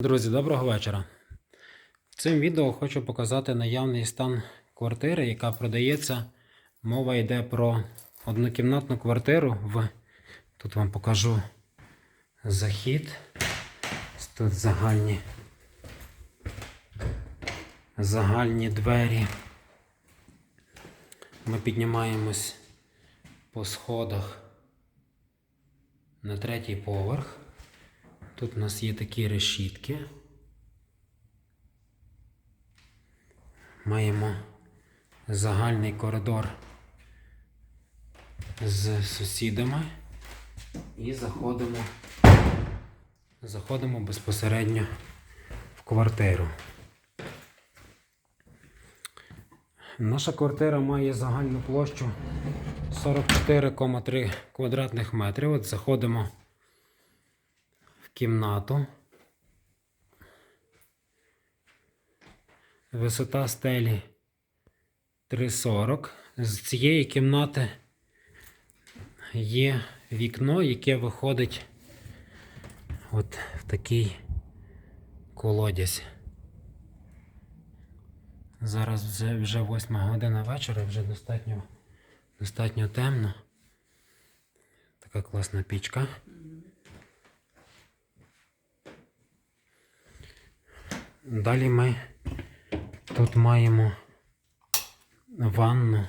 Друзі, доброго вечора. В цим відео хочу показати наявний стан квартири, яка продається. Мова йде про однокімнатну квартиру в. Тут вам покажу захід. Тут загальні, загальні двері. Ми піднімаємось по сходах на третій поверх. Тут у нас є такі решітки. Маємо загальний коридор з сусідами і заходимо, заходимо безпосередньо в квартиру. Наша квартира має загальну площу 44,3 квадратних метрів. От заходимо кімнату. Висота стелі 3,40. З цієї кімнати є вікно, яке виходить от в такий колодязь. Зараз вже, вже 8 година вечора, вже достатньо, достатньо темно. Така класна пічка. Далі ми тут маємо ванну.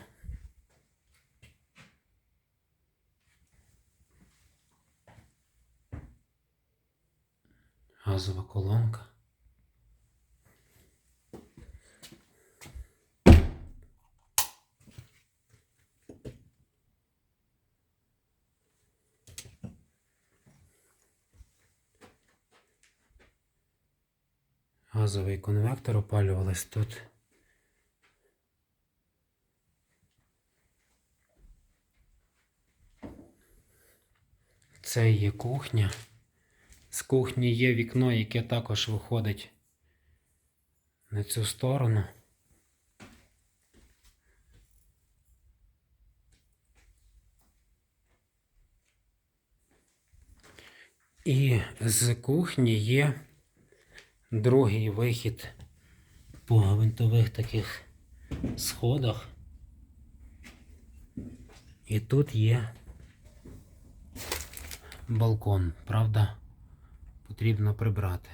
Газова колонка. Газовий конвектор опалювались тут. Це є кухня. З кухні є вікно, яке також виходить на цю сторону. І з кухні є другий вихід по гвинтових таких сходах. І тут є балкон, правда, потрібно прибрати.